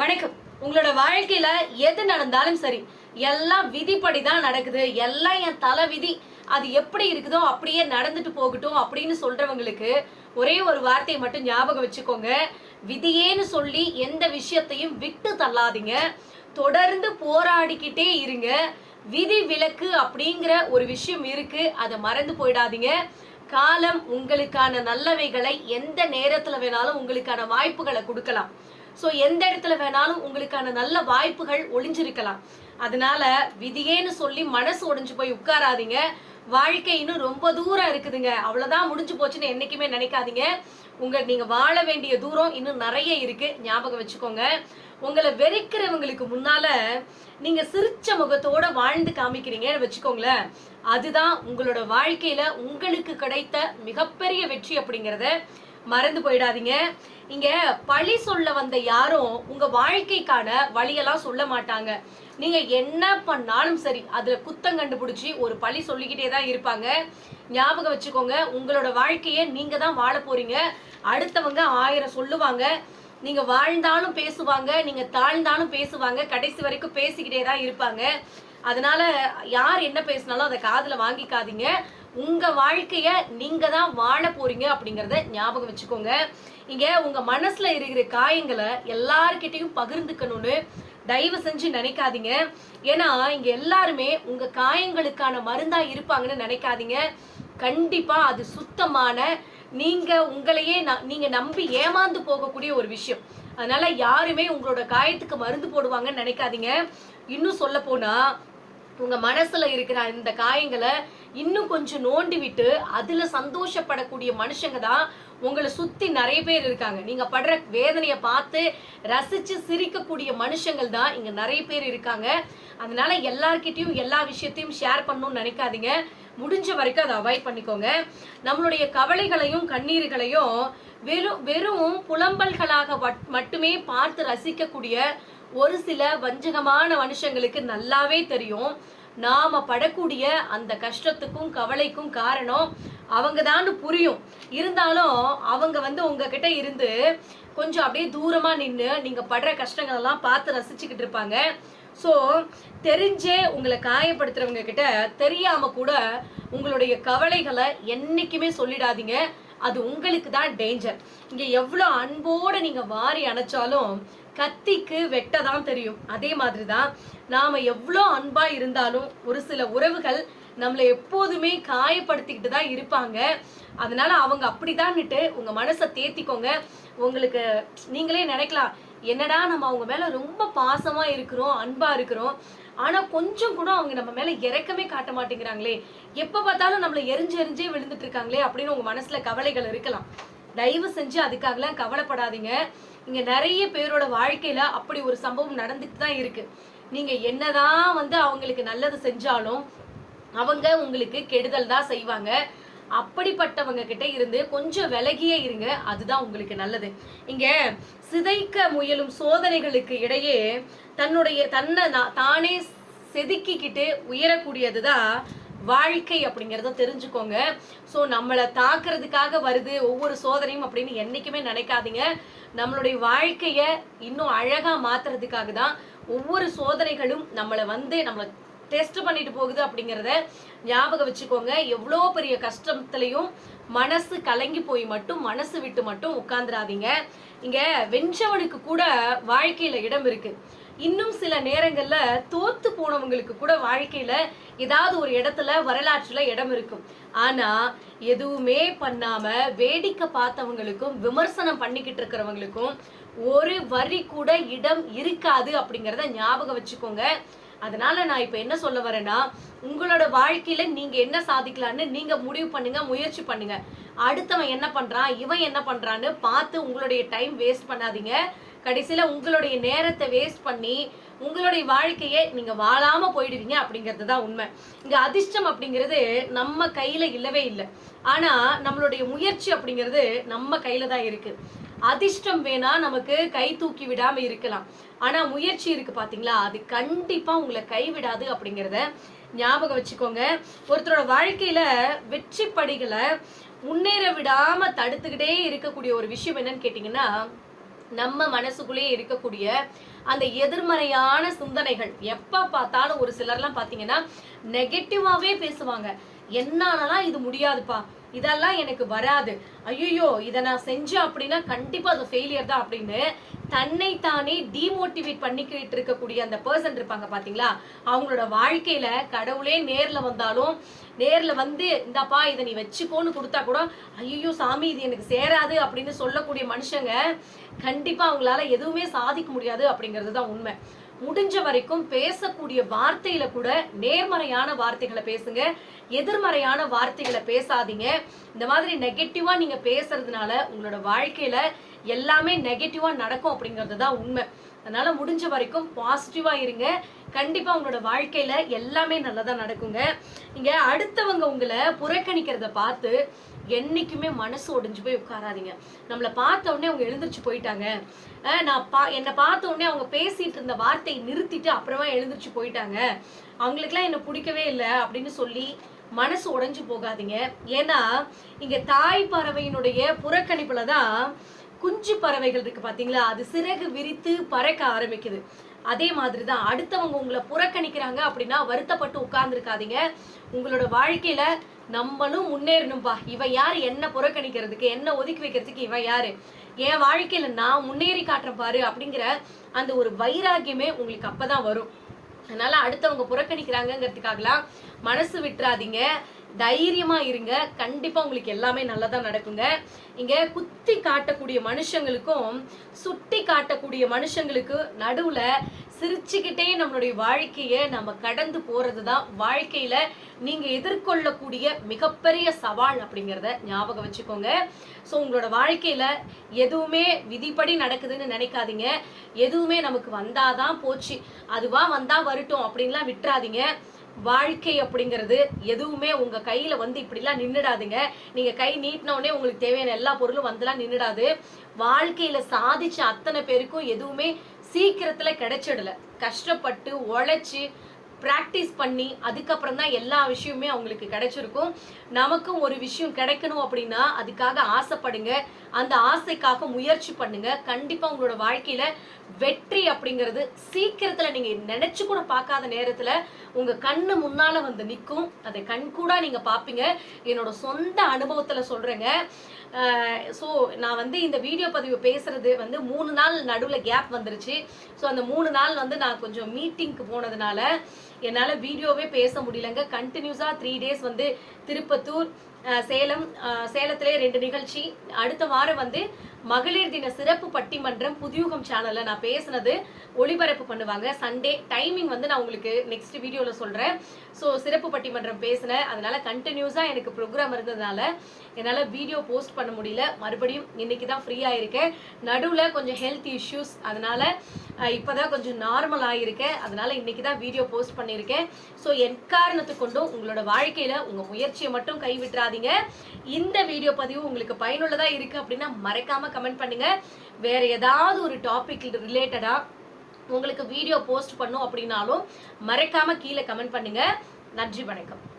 வணக்கம். உங்களோட வாழ்க்கையில எது நடந்தாலும் சரி எல்லாம் விதிப்படி தான் நடக்குது. எல்லாம் என் தலை விதி. அது எப்படி இருக்குதோ அப்படியே நடந்துட்டு போகட்டும் அப்படின்னு சொல்றவங்களுக்கு ஒரே ஒரு வார்த்தையை மட்டும் ஞாபகம் வச்சுக்கோங்க. விதியேன்னு சொல்லி எந்த விஷயத்தையும் விட்டு தள்ளாதீங்க. தொடர்ந்து போராடிக்கிட்டே இருங்க. விதி விலக்கு அப்படிங்கிற ஒரு விஷயம் இருக்கு. அதை மறந்து போயிடாதீங்க. காலம் உங்களுக்கான நல்லவைகளை எந்த நேரத்துல வேணாலும் உங்களுக்கான வாய்ப்புகளை கொடுக்கலாம். ஸோ எந்த இடத்துல வேணாலும் உங்களுக்கான நல்ல வாய்ப்புகள் ஒளிஞ்சிருக்கலாம். அதனால விதியேன்னு சொல்லி மனசு ஒடிஞ்சு போய் உட்காராதீங்க. வாழ்க்கை இன்னும் ரொம்ப தூரம் இருக்குதுங்க. அவ்வளோதான் முடிஞ்சு போச்சுன்னு என்றைக்குமே நினைக்காதீங்க. உங்கள் நீங்கள் வாழ வேண்டிய தூரம் இன்னும் நிறைய இருக்கு. ஞாபகம் வச்சுக்கோங்க. உங்களை வெறுக்கிறவங்களுக்கு முன்னால நீங்கள் சிரிச்ச முகத்தோட வாழ்ந்து காமிக்கிறீங்கன்னு வச்சுக்கோங்களேன். அதுதான் உங்களோட வாழ்க்கையில உங்களுக்கு கிடைத்த மிகப்பெரிய வெற்றி அப்படிங்கிறத. மறந்து போயிடாதீங்க. இங்க பழி சொல்ல வந்த யாரும் உங்க வாழ்க்கைக்கான வழியெல்லாம் சொல்ல மாட்டாங்க. நீங்க என்ன பண்ணாலும் சரி அதுல குத்தம் கண்டுபிடிச்சி ஒரு பழி சொல்லிக்கிட்டே தான் இருப்பாங்க. ஞாபகம் வச்சுக்கோங்க உங்களோட வாழ்க்கையை நீங்க தான் வாழ போறீங்க. அடுத்தவங்க ஆயிரம் சொல்லுவாங்க. நீங்க வாழ்ந்தாலும் பேசுவாங்க நீங்க தாழ்ந்தாலும் பேசுவாங்க. கடைசி வரைக்கும் பேசிக்கிட்டே தான் இருப்பாங்க. அதனால யார் என்ன பேசினாலும் அதை காதில் வாங்கிக்காதீங்க. உங்க வாழ்க்கைய நீங்க தான் வாழ போறீங்க அப்படிங்கறத ஞாபகம் வச்சுக்கோங்க. இங்க உங்க மனசுல இருக்கிற காயங்களை எல்லார்கிட்டயும் பகிர்ந்துக்கணும்னு தயவு செஞ்சு நினைக்காதீங்க. ஏன்னா இங்க எல்லாருமே உங்க காயங்களுக்கான மருந்தா இருப்பாங்கன்னு நினைக்காதீங்க. கண்டிப்பா அது சுத்தமான நீங்க உங்களையே ந- நீங்க நம்பி ஏமாந்து போகக்கூடிய ஒரு விஷயம். அதனால யாருமே உங்களோட காயத்துக்கு மருந்து போடுவாங்கன்னு நினைக்காதீங்க. இன்னும் சொல்ல போனா உங்க மனசுல இருக்கிற இந்த காயங்களை இன்னும் கொஞ்சம் நோண்டி விட்டு அதுல சந்தோஷப்படக்கூடிய மனுஷங்க தான் உங்களை சுத்தி நிறைய பேர் இருக்காங்க. நீங்க படுற வேதனையை பார்த்து ரசிச்சு சிரிக்கக்கூடிய மனுஷங்கள் தான் இங்க நிறைய பேர் இருக்காங்க. அதனால எல்லார்கிட்டயும் எல்லா விஷயத்தையும் ஷேர் பண்ணணும்னு நினைக்காதீங்க. முடிஞ்ச வரைக்கும் அதை அவாய்ட் பண்ணிக்கோங்க. நம்மளுடைய கவலைகளையும் கண்ணீர்களையும் வெறும் வெறும் புலம்பல்களாக மட்டுமே பார்த்து ரசிக்கக்கூடிய ஒரு சில வஞ்சகமான மனுஷங்களுக்கு நல்லாவே தெரியும். நாம படக்கூடிய அந்த கஷ்டத்துக்கும் கவலைக்கும் காரணம் அவங்க தான் புரியும். இருந்தாலும் அவங்க வந்து உங்ககிட்ட இருந்து கொஞ்சம் அப்படியே தூரமா நின்று நீங்க படுற கஷ்டங்கள் எல்லாம் பார்த்து ரசிச்சுக்கிட்டு இருப்பாங்க. ஸோ தெரிஞ்சே உங்களை காயப்படுத்துறவங்க கிட்ட தெரியாம கூட உங்களுடைய கவலைகளை என்னைக்குமே சொல்லிடாதீங்க. அது உங்களுக்கு தான் டேஞ்சர் இங்க எவ்வளோ அன்போடு நீங்க வாரி அணைச்சாலும் கத்திக்கு வெட்ட தான் தெரியும். அதே மாதிரி தான் நாம் எவ்வளோ அன்பாக இருந்தாலும் ஒரு சில உறவுகள் நம்மளை எப்போதுமே காயப்படுத்திக்கிட்டு தான் இருப்பாங்க. அதனால அவங்க அப்படிதான்னுட்டு உங்கள் மனசை தேத்திக்கோங்க. உங்களுக்கு நீங்களே நினைக்கலாம் என்னடா நம்ம அவங்க மேலே ரொம்ப பாசமாக இருக்கிறோம் அன்பாக இருக்கிறோம். ஆனால் கொஞ்சம் கூட அவங்க நம்ம மேலே இறக்கமே காட்ட மாட்டேங்கிறாங்களே. எப்போ பார்த்தாலும் நம்மளை எரிஞ்சு எரிஞ்சே விழுந்துட்டு இருக்காங்களே அப்படின்னு உங்கள் மனசில் கவலைகள் இருக்கலாம். தயவு செஞ்சு அதுக்காகலாம் கவலைப்படாதீங்க. இங்க நிறைய பேரோட வாழ்க்கையில அப்படி ஒரு சம்பவம் நடந்துட்டு தான் இருக்கு. நீங்க என்னதான் வந்து அவங்களுக்கு நல்லது செஞ்சாலும் அவங்க உங்களுக்கு கெடுதல் தான் செய்வாங்க. அப்படிப்பட்டவங்க கிட்ட இருந்து கொஞ்சம் விலகியே இருங்க. அதுதான் உங்களுக்கு நல்லது. இங்க சிதைக்க முயலும் சோதனைகளுக்கு இடையே தன்னுடைய தன்னை தானே செதுக்கிக்கிட்டு உயரக்கூடியதுதான் வாழ்க்கை அப்படிங்கிறத தெரிஞ்சுக்கோங்க. ஸோ நம்மளை தாக்குறதுக்காக வருது ஒவ்வொரு சோதனையும் அப்படின்னு என்றைக்குமே நினைக்காதீங்க. நம்மளுடைய வாழ்க்கையை இன்னும் அழகாக மாற்றுறதுக்காக தான் ஒவ்வொரு சோதனைகளும் நம்மளை வந்து நம்மளை டெஸ்ட் பண்ணிட்டு போகுது அப்படிங்கிறத ஞாபகம் வச்சுக்கோங்க. எவ்வளோ பெரிய கஷ்டத்துலையும் மனசு கலங்கி போய் மட்டும் மனசு விட்டு மட்டும் உட்காந்துடாதீங்க இங்கே வென்றவனுக்கு கூட வாழ்க்கையில் இடம் இருக்குது இன்னும் சில நேரங்களில் தோத்து போனவங்களுக்கு கூட வாழ்க்கையில் ஏதாவது ஒரு இடத்துல வரலாற்றுல இடம் இருக்கும். ஆனா எதுவுமே பண்ணாம வேடிக்கை பார்த்தவங்களுக்கும் விமர்சனம் பண்ணிக்கிட்டு இருக்கிறவங்களுக்கும் ஒரு வரி கூட இடம் இருக்காது அப்படிங்கிறத ஞாபகம் வச்சுக்கோங்க. அதனால நான் இப்ப என்ன சொல்ல வரேன்னா உங்களோட வாழ்க்கையில நீங்க என்ன சாதிக்கலான்னு நீங்க முடிவு பண்ணுங்க முயற்சி பண்ணுங்க. அடுத்தவன் என்ன பண்றான் இவன் என்ன பண்றான்னு பார்த்து உங்களுடைய டைம் வேஸ்ட் பண்ணாதீங்க. கடைசியில் உங்களுடைய நேரத்தை வேஸ்ட் பண்ணி உங்களுடைய வாழ்க்கையை நீங்கள் வாழாமல் போயிடுவீங்க அப்படிங்கிறது தான் உண்மை. இங்கே அதிர்ஷ்டம் அப்படிங்கிறது நம்ம கையில் இல்லவே இல்லை. ஆனால் நம்மளுடைய முயற்சி அப்படிங்கிறது நம்ம கையில் தான் இருக்குது அதிர்ஷ்டம் வேணா நமக்கு கை தூக்கி விடாம இருக்கலாம். ஆனா முயற்சி இருக்கு பாத்தீங்களா? அது கண்டிப்பா உங்களை கைவிடாது அப்படிங்கிறத ஞாபகம் வச்சுக்கோங்க. ஒருத்தரோட வாழ்க்கையில வெற்றி படிகளை முன்னேற விடாம தடுத்துக்கிட்டே இருக்கக்கூடிய ஒரு விஷயம் என்னன்னு கேட்டீங்கன்னா நம்ம மனசுக்குள்ளேயே இருக்கக்கூடிய அந்த எதிர்மறையான சிந்தனைகள். எப்ப பார்த்தாலும் ஒரு சிலர்லாம் பாத்தீங்கன்னா நெகட்டிவாவே பேசுவாங்க. என்னாலலாம் இது முடியாதுப்பா. இதெல்லாம் எனக்கு வராது. ஐயோ இதை நான் செஞ்சேன் அப்படின்னா கண்டிப்பா அது ஃபெயிலியர் தான் அப்படின்னு தன்னை தானே டிமோட்டிவேட் பண்ணிக்கிட்டு இருக்கக்கூடிய அந்த பர்சன் இருப்பாங்க பாத்தீங்களா? அவங்களோட வாழ்க்கையில கடவுளே நேர்ல வந்தாலும் நேர்ல வந்து இந்தாப்பா இதை நீ வச்சுக்கோன்னு கொடுத்தா கூட ஐயோ சாமி இது எனக்கு சேராது அப்படின்னு சொல்லக்கூடிய மனுஷங்க கண்டிப்பா அவங்களால எதுவுமே சாதிக்க முடியாது அப்படிங்கிறது தான் உண்மை. முடிஞ்ச வரைக்கும் பேசக்கூடிய வார்த்தையில கூட நேர்மறையான வார்த்தைகளை பேசுங்க. எதிர்மறையான வார்த்தைகளை பேசாதீங்க. இந்த மாதிரி நெகட்டிவா நீங்க பேசுறதுனால உங்களோட வாழ்க்கையில எல்லாமே நெகட்டிவாக நடக்கும் அப்படிங்கிறது தான் உண்மை. அதனால முடிஞ்ச வரைக்கும் பாசிட்டிவா இருங்க. கண்டிப்பா உங்களோட வாழ்க்கையில எல்லாமே நல்லதா நடக்குங்க. இங்க அடுத்தவங்க உங்களை புறக்கணிக்கிறத பார்த்து என்னைக்குமே மனசு ஒடிஞ்சு போய் உட்காராதீங்க. நம்மளை பார்த்த உடனே அவங்க எழுந்திருச்சு போயிட்டாங்க. நான் பா என்னை பார்த்த உடனே அவங்க பேசிட்டு இருந்த வார்த்தையை நிறுத்திட்டு அப்புறமா எழுந்திரிச்சு போயிட்டாங்க. அவங்களுக்குலாம் என்னை பிடிக்கவே இல்லை அப்படின்னு சொல்லி மனசு உடைஞ்சு போகாதீங்க. ஏன்னா இங்க தாய் பறவையினுடைய புறக்கணிப்புல தான் குஞ்சு பறவைகள் இருக்கு பாத்தீங்களா? அது சிறகு விரித்து பறக்க ஆரம்பிக்குது. அதே மாதிரி தான் அடுத்தவங்க உங்களை புறக்கணிக்கிறாங்க அப்படின்னா வருத்தப்பட்டு உட்கார்ந்துருக்காதீங்க. உங்களோட வாழ்க்கையில நம்மளும் முன்னேறணும்பா. இவ யாரு? என்ன புறக்கணிக்கிறதுக்கு என்ன ஒதுக்கி வைக்கிறதுக்கு இவ யாரு? என் வாழ்க்கையில நான் முன்னேறி காட்டுறேன் பாரு அப்படிங்கிற அந்த ஒரு வைராகியமே உங்களுக்கு அப்பதான் வரும். அதனால அடுத்தவங்க புறக்கணிக்கிறாங்கங்கிறதுக்காகலாம் மனசு விட்டுறாதீங்க. தைரியமா இருங்க. கண்டிப்பா உங்களுக்கு எல்லாமே நல்லதா நடக்குங்க. இங்க குத்தி காட்டக்கூடிய மனுஷங்களுக்கும் சுட்டி காட்டக்கூடிய மனுஷங்களுக்கு நடுவுல சிரிச்சுக்கிட்டே நம்மளுடைய வாழ்க்கைய நம்ம கடந்து போறது தான் வாழ்க்கையில நீங்க எதிர்கொள்ளக்கூடிய மிகப்பெரிய சவால் அப்படிங்கிறத ஞாபகம் வச்சுக்கோங்க. ஸோ உங்களோட வாழ்க்கையில எதுவுமே விதிப்படி நடக்குதுன்னு நினைக்காதீங்க. எதுவுமே நமக்கு வந்தாதான் போச்சு. அதுவா வந்தா வரட்டும் அப்படின்லாம் விட்டுறாதீங்க. வாழ்க்கை அப்படிங்கிறது எதுவுமே உங்க கையில வந்து இப்படிலாம் நின்னுடாதுங்க. நீங்க கை நீட்டின உடனே உங்களுக்கு தேவையான எல்லா பொருளும் வந்துலாம் நின்னுடாது. வாழ்க்கையில சாதிச்ச அத்தனை பேருக்கும் எதுவுமே சீக்கிரத்துல கிடைச்சிடல. கஷ்டப்பட்டு உழைச்சு ப்ராக்டிஸ் பண்ணி அதுக்கப்புறம் தான் எல்லா விஷயமுமே அவங்களுக்கு கிடைச்சிருக்கும். நமக்கும் ஒரு விஷயம் கிடைக்கணும் அப்படின்னா அதுக்காக ஆசைப்படுங்க. அந்த ஆசைக்காக முயற்சி பண்ணுங்க. கண்டிப்பா உங்களோட வாழ்க்கையில வெற்றி அப்படிங்கிறது சீக்கிரத்துல நீங்க நினைச்சு கூட பார்க்காத நேரத்துல உங்க கண்ணு முன்னால வந்து நிற்கும் அதை கண் கூட நீங்க பாப்பீங்க என்னோட சொந்த அனுபவத்துல சொல்றேங்க. ஸோ நான் வந்து இந்த வீடியோ பதிவு பேசுறது வந்து மூணு நாள் நடுவில் கேப் வந்துருச்சு. ஸோ அந்த மூணு நாள் வந்து நான் கொஞ்சம் மீட்டிங்க்கு போனதுனால என்னால் வீடியோவே பேச முடியலங்க. கண்டினியூஸாக த்ரீ டேஸ் வந்து திருப்பத்தூர் சேலம் சேலத்திலே ரெண்டு நிகழ்ச்சி. அடுத்த வாரம் வந்து மகளிர் தின சிறப்பு பட்டிமன்றம் புதியுகம் சேனலில் நான் பேசுனது ஒளிபரப்பு பண்ணுவாங்க. சண்டே டைமிங் வந்து நான் உங்களுக்கு நெக்ஸ்ட் வீடியோவில் சொல்கிறேன் ஸோ சிறப்பு பட்டிமன்றம் பேசினேன். அதனால கண்டினியூஸாக எனக்கு ப்ரோக்ராம் இருந்ததுனால என்னால் வீடியோ போஸ்ட் பண்ண முடியல. மறுபடியும் இன்னைக்கு தான் ஃப்ரீயாக இருக்கேன் நடுவில் கொஞ்சம் ஹெல்த் இஷ்யூஸ் அதனால இப்போ தான் கொஞ்சம் நார்மல் ஆகியிருக்கேன் அதனால் இன்னைக்கு தான் வீடியோ போஸ்ட் பண்ணியிருக்கேன். ஸோ எக்காரணத்து கொண்டும் உங்களோட வாழ்க்கையில் உங்கள் முயற்சியை மட்டும் கைவிட்டுறாதீங்க. இந்த வீடியோ பதிவு உங்களுக்கு பயனுள்ளதாக இருக்குது அப்படின்னா மறக்காமல் கமெண்ட் பண்ணுங்கள் வேறு ஏதாவது ஒரு டாபிக் ரிலேட்டடாக உங்களுக்கு வீடியோ போஸ்ட் பண்ணும் அப்படின்னாலும் மறக்காமல் கீழே கமெண்ட் பண்ணுங்கள் நன்றி வணக்கம்.